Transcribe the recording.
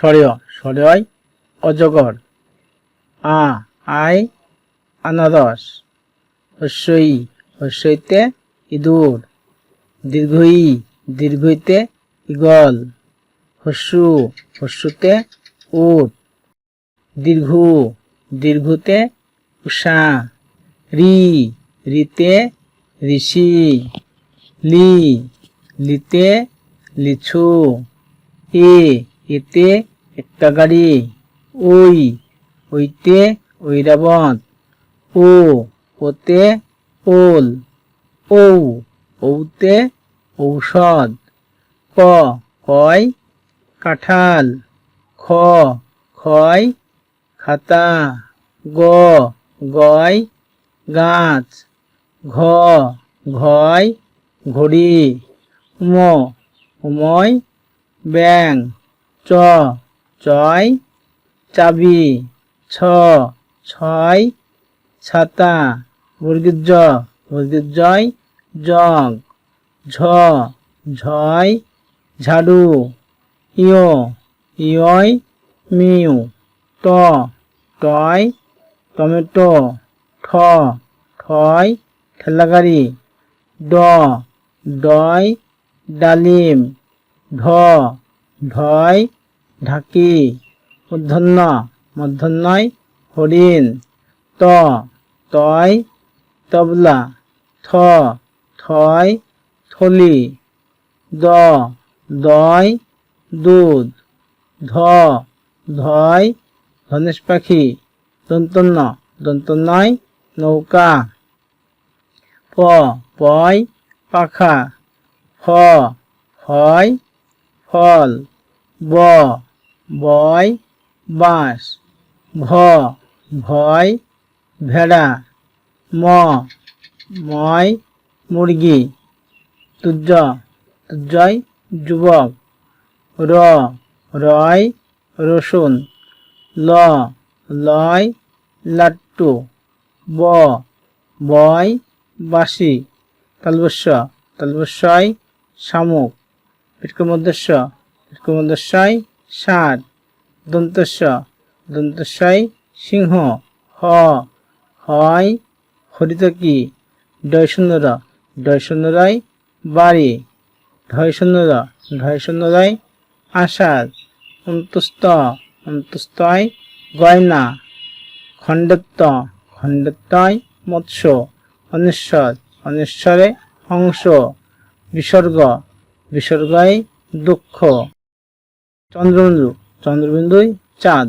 সরেয় সরেয়, অজগর। আ, আই, আনারস। হস্যই, হস্যইতে ইঁদুর। দীর্ঘই, দীর্ঘইতে ইগল হস্যু, হস্যুতে উট। দীর্ঘ, দীর্ঘতে উষা। রি, রিতে ঋষি। লি, লিতে লিছু এ এতে একটা গাড়ি, ওই, ওইতে ঐরাবত ও, ওতে ওল, ঔ, ঔতে ঔষধ, ক, কয়, কাঁঠাল, খ, খয়, খাতা, গ, গয়, গাছ, ঘ, ঘয়, ঘড়ি উম উময় ব্যাং চ চয় চাবি, ছ, ছয়, ছাতা, মুরগির জ, মুরগির জয়, জগ, ঝ, ঝয়, ঝাড়ু, ইয়, ইয়য়, মিউ, ট, টয়, টমেটো, ঠ, ঠয়, ঠেলাগাড়ি, ড, ডয়, ডালিম ঢ ঢয় ঢাকি মূর্ধন্য মূর্ধন্যয় হরিণ, ত, তয়, তবলা, থ, থয়, থলি, দ, দয়, দুধ, ধ, ধয়, ধনেশ পাখি দন্তন্য দন্তন্যয় নৌকা, প, পয়, পাখা ফ ফয় ফল, ব বয় বাঁশ ভ ভয়, ভেড়া। ম, ময়, মুরগি। তুজ তুর্যয় যুবক। র, রয়, রসুন। ল, লয়, লাট্টু। ব, বয় বাসি তালবস্য, তালবস্যয়, শামুক। পিটকমধ্যস্য পিটকমধ্যস্যয় ষাট। দন্তস্য দন্তস্যয় সিংহ। হ। হয় হরিতকি ডয় শূন্যর ডয় শূন্যরায় বাড়ি। ঢয় শূন্যর ঢয় আষাঢ়। অন্তুস্ত অন্তুস্তয় গয়না। খণ্ডত্ব। খণ্ডত্বয় মৎস্য। অনেশ্বর। অনেশ্বরে হংস বিসর্গ। বিসর্গয় দুঃখ। চন্দ্রবিন্দু চন্দ্রবিন্দুই চাঁদ।